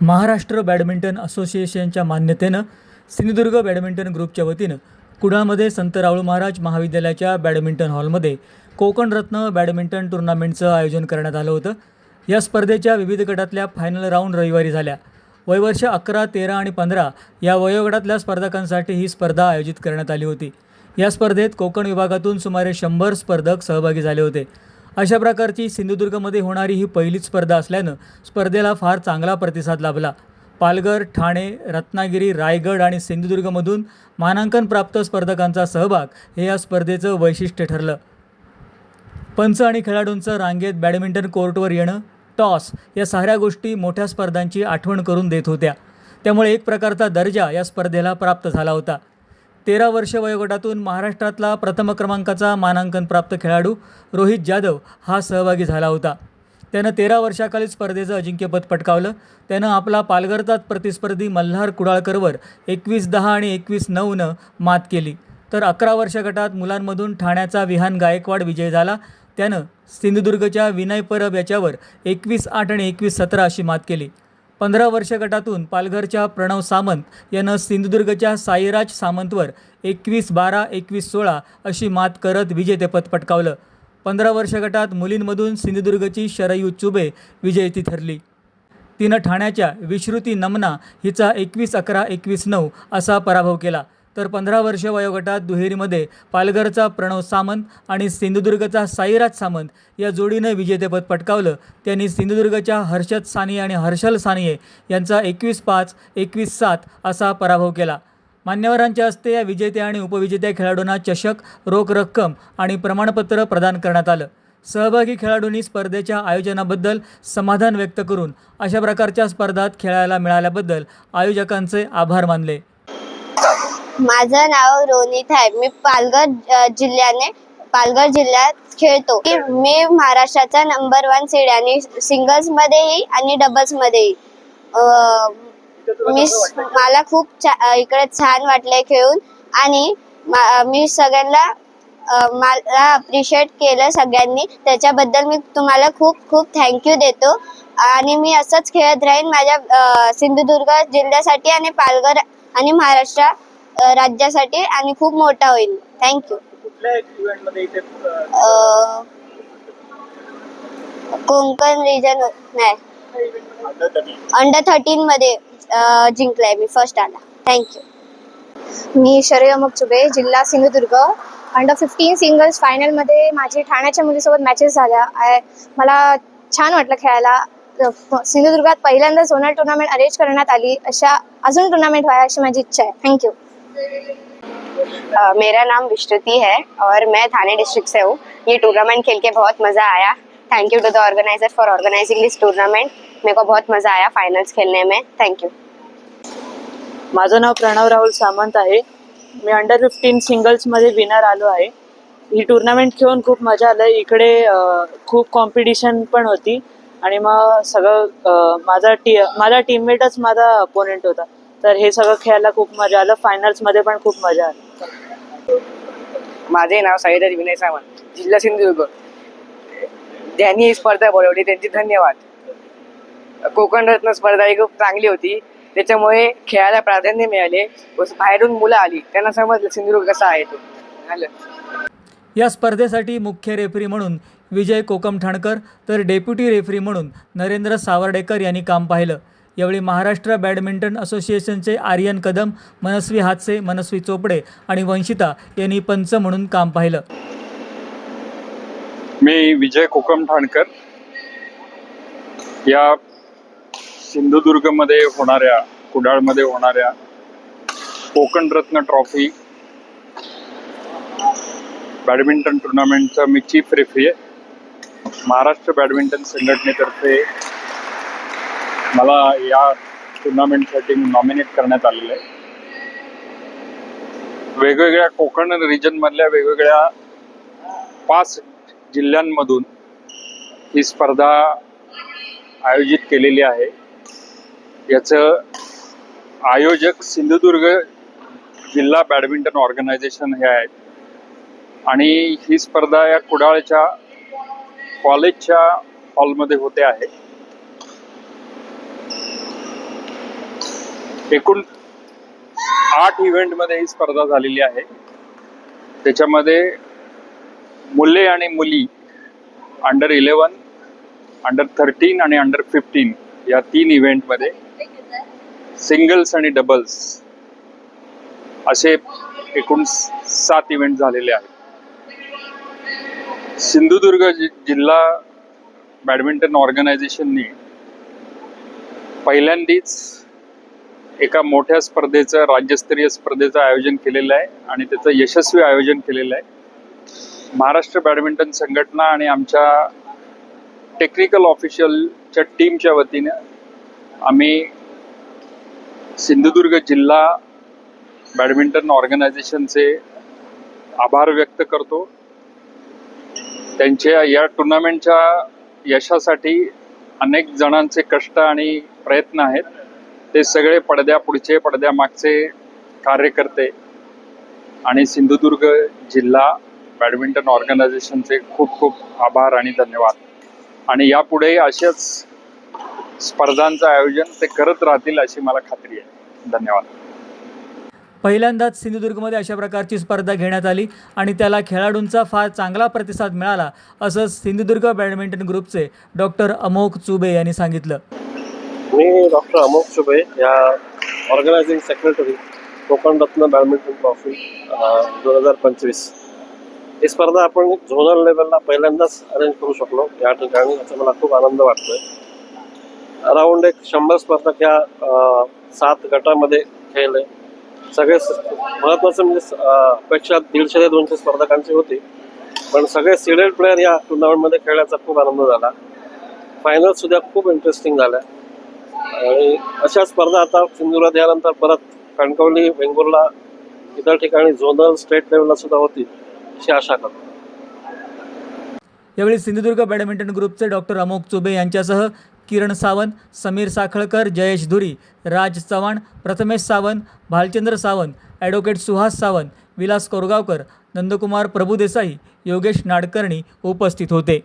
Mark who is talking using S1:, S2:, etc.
S1: Maharashtra badminton असोसिएशनच्या मान्यतेनं Sindhudurg badminton ग्रुपच्या वतीनं कुडाळमध्ये संत राऊळ महाराज महाविद्यालयाच्या बॅडमिंटन हॉलमध्ये कोकणरत्न बॅडमिंटन टुर्नामेंटचं आयोजन करण्यात आलं होतं. या स्पर्धेच्या विविध गटातल्या फायनल राऊंड रविवारी झाल्या. वयवर्ष अकरा तेरा आणि पंधरा या वयोगटातल्या स्पर्धकांसाठी ही स्पर्धा आयोजित करण्यात आली होती. या स्पर्धेत कोकण विभागातून सुमारे शंभर स्पर्धक सहभागी झाले होते. अशा प्रकारची सिंधुदुर्गमध्ये होणारी ही पहिलीच स्पर्धा असल्यानं स्पर्धेला फार चांगला प्रतिसाद लाभला. पालघर ठाणे रत्नागिरी रायगड आणि सिंधुदुर्गमधून मानांकन प्राप्त स्पर्धकांचा सहभाग हे या स्पर्धेचं वैशिष्ट्य ठरलं. पंच आणि खेळाडूंचं रांगेत बॅडमिंटन कोर्टवर येणं टॉस या साऱ्या गोष्टी मोठ्या स्पर्धांची आठवण करून देत होत्या. त्यामुळे एक प्रकारचा दर्जा या स्पर्धेला प्राप्त झाला होता. तेरा वर्ष वयोगटातून महाराष्ट्रातला प्रथम क्रमांकाचा मानांकन प्राप्त खेळाडू रोहित जाधव हा सहभागी झाला होता. त्यानं तेरा वर्षाखालील स्पर्धेचं अजिंक्यपद पटकावलं. त्यानं आपला पालघरचाच प्रतिस्पर्धी मल्हार कुडाळकरवर एकवीस दहा आणि एकवीस नऊनं मात केली. तर अकरा वर्ष गटात मुलांमधून ठाण्याचा विहान गायकवाड विजय झाला. त्यानं सिंधुदुर्गच्या विनय परब याच्यावर एकवीस आठ आणि एकवीस सतरा अशी मात केली. पंधरा वर्ष गटातून पालघरच्या प्रणव सामंत यानं सिंधुदुर्गच्या साईराज सामंतवर एकवीस बारा एकवीस सोळा अशी मात करत विजेतेपद पटकावलं. पंधरा वर्ष गटात मुलींमधून सिंधुदुर्गची शरयू चुबे विजेती ठरली. तिनं ठाण्याच्या विश्रुती नमना हिचा एकवीस अकरा एकवीस नऊ असा पराभव केला. तर पंधरा वर्ष वयोगटात दुहेरीमध्ये पालघरचा प्रणव सामंत आणि सिंधुदुर्गचा साईराज सामंत या जोडीनं विजेतेपद पटकावलं. त्यांनी सिंधुदुर्गच्या हर्षद सानिये आणि हर्षल सानिये यांचा एकवीस पाच एकवीस सात असा पराभव केला. मान्यवरांच्या हस्ते या विजेत्या आणि उपविजेत्या खेळाडूंना चषक रोख रक्कम आणि प्रमाणपत्र प्रदान करण्यात आलं. सहभागी खेळाडूंनी स्पर्धेच्या आयोजनाबद्दल समाधान व्यक्त करून अशा प्रकारच्या स्पर्धात खेळायला मिळाल्याबद्दल आयोजकांचे आभार मानले.
S2: माझं नाव रोनित आहे. मी पालघर जिल्ह्याने पालघर जिल्ह्यात खेळतो. की मी महाराष्ट्राचा नंबर वन सीड आणि सिंगल्स मध्येही आणि डबल्स मध्येही. अ, मी मला खूप छा- इकडे छान वाटलंय खेळून. आणि मा- सगळ्यांना मला अप्रिशिएट केलं सगळ्यांनी. त्याच्याबद्दल मी तुम्हाला खूप खूप थँक्यू देतो. आणि मी असंच खेळत राहीन माझ्या सिंधुदुर्ग जिल्ह्यासाठी आणि पालघर आणि महाराष्ट्र राज्यासाठी आणि खूप मोठा होईल. थँक्यू
S1: कुठल्या इव्हेंटमध्ये इथे
S2: कोकण रिजन नाही. अंडर थर्टीन मध्ये जिंकलाय मी फर्स्ट आला. थँक्यू
S3: मी शरय अमक चुबे जिल्हा सिंधुदुर्ग. अंडर फिफ्टीन सिंगल्स फायनलमध्ये माझी ठाण्याच्या मुलीसोबत मॅचेस झाल्या. मला छान वाटलं खेळायला. सिंधुदुर्गात पहिल्यांदा झोनल टुर्नामेंट अरेंज करण्यात आली. अशा अजून टुर्नामेंट व्हावी अशी माझी इच्छा आहे. थँक्यू
S4: मेरा नाम विश्रुति है और मैं थाने डिस्ट्रिक्ट से हूँ। ये टूर्नामेंट खेल के बहुत मज़ा आया। Thank you to the organizer for organizing this tournament मेरे को बहुत मज़ा आया फाइनल्स खेलने में। थैंक यू
S5: माझं नाव प्रणव राहुल सामंत आहे। मी अंडर फिफ्टीन सिंगल्समध्ये विनर आलो आहे. ही टुर्नामेंट खेळून खूप मजा आलं. इकडे खूप कॉम्पिटिशन पण होती. आणि मग सगळं माझा टी माझा टीममेटच माझा अपोनेंट होता. तर हे सगळं खेळायला खूप मजा आलं. फायनल्समध्ये पण खूप मजा आली.
S6: माझे नाव साईराज विनय सावंत जिल्हा सिंधुदुर्ग. ज्यांनी ही स्पर्धा बोलवली त्यांचे धन्यवाद. कोकण रत्न स्पर्धा ही खूप चांगली होती. त्याच्यामुळे खेळायला प्राधान्य मिळाले. व बाहेरून मुलं आली. त्यांना समजलं सिंधुदुर्ग कसा आहे तो. झालं.
S1: या स्पर्धेसाठी मुख्य रेफरी म्हणून विजय कोकम ठाणकर तर डेप्युटी रेफरी म्हणून नरेंद्र सावर्डेकर यांनी काम पाहिलं. यावेळी महाराष्ट्र बॅडमिंटन असोसिएशनचे आर्यन कदम मनस्वी हातसे मनस्वी चोपडे आणि वंशिता यांनी पंच म्हणून काम पाहिलं.
S7: मी विजय कोकम ठाणकर. या सिंधुदुर्गमध्ये होणाऱ्या कुडाळमध्ये होणाऱ्या कोकण रत्न ट्रॉफी बॅडमिंटन टुर्नामेंटचा मी चीफ रेफरी आहे. महाराष्ट्र बॅडमिंटन संघटनेतर्फे मला या टुर्नामेंटसाठी नॉमिनेट करण्यात आलेलं आहे. वेगवेगळ्या कोकण रिजनमधल्या वेगवेगळ्या पाच जिल्ह्यांमधून ही स्पर्धा आयोजित केलेली आहे. याचं आयोजक सिंधुदुर्ग जिल्हा बॅडमिंटन ऑर्गनायझेशन हे आहे आणि ही स्पर्धा या कुडाळच्या कॉलेजच्या हॉलमध्ये होते आहे. एकूण आठ इव्हेंटमध्ये ही स्पर्धा झालेली आहे. त्याच्यामध्ये मुले आणि मुली अंडर इलेवन अंडर थर्टीन आणि अंडर फिफ्टीन या तीन इव्हेंटमध्ये सिंगल्स आणि डबल्स असे एकूण सात इव्हेंट झालेले आहेत. सिंधुदुर्ग जि जिल्हा बॅडमिंटन ऑर्गनायझेशननी पहिल्यांदीच एका मोठ्या स्पर्धेचं राज्यस्तरीय स्पर्धेचं आयोजन केलेलं आहे आणि त्याचं यशस्वी आयोजन केलेलं आहे. महाराष्ट्र बॅडमिंटन संघटना आणि आमच्या टेक्निकल ऑफिशियलच्या टीमच्या वतीनं आम्ही सिंधुदुर्ग जिल्हा बॅडमिंटन ऑर्गनायझेशनचे आभार व्यक्त करतो. त्यांच्या या टुर्नामेंटच्या यशासाठी अनेक जणांचे कष्ट आणि प्रयत्न आहेत. ते सगळे पडद्या पुढचे पडद्या मागचे कार्यकर्ते आणि सिंधुदुर्ग जिल्हा बॅडमिंटन ऑर्गनायझेशनचे खूप खूप आभार आणि धन्यवाद. आणि यापुढे अशाच स्पर्धांचं आयोजन ते करत राहतील अशी मला खात्री आहे. धन्यवाद.
S1: पहिल्यांदाच सिंधुदुर्गमध्ये अशा प्रकारची स्पर्धा घेण्यात आली आणि त्याला खेळाडूंचा फार चांगला प्रतिसाद मिळाला असं सिंधुदुर्ग बॅडमिंटन ग्रुपचे डॉक्टर अमोक चुबे यांनी सांगितलं.
S8: मी डॉक्टर अमोक चुबे या ऑर्गनायझिंग सेक्रेटरी कोकण रत्न बॅडमिंटन ट्रॉफी दोन हजार पंचवीस. ही स्पर्धा आपण झोनल लेवलला पहिल्यांदाच अरेंज करू शकलो. या ठिकाणी याचा मला खूप आनंद वाटतोय. अराऊंड एक शंभर स्पर्धक ह्या सात गटामध्ये खेळले. सगळे महत्त्वाचं म्हणजे अपेक्षा दीडशे ते दोनशे स्पर्धकांची होती. पण सगळे सिडेड प्लेअर या टुर्नामेंटमध्ये खेळण्याचा खूप आनंद झाला. फायनल सुद्धा खूप इंटरेस्टिंग झाल्या. आणि अशा स्पर्धा आता सिंधुदुर्गात यानंतर परत कणकवली वेंगुर्ला इतर ठिकाणी झोनल स्टेट लेवलला सुद्धा होतील अशी आशा करतो.
S1: यावेळी सिंधुदुर्ग बॅडमिंटन ग्रुपचे डॉक्टर अमोक चुबे यांच्यासह किरण सावंत समीर साखळकर जयेश धुरी राज चव्हाण प्रथमेश सावंत भालचंद्र सावंत ॲडव्होकेट सुहास सावंत विलास कोरगावकर नंदकुमार प्रभुदेसाई योगेश नाडकर्णी उपस्थित होते.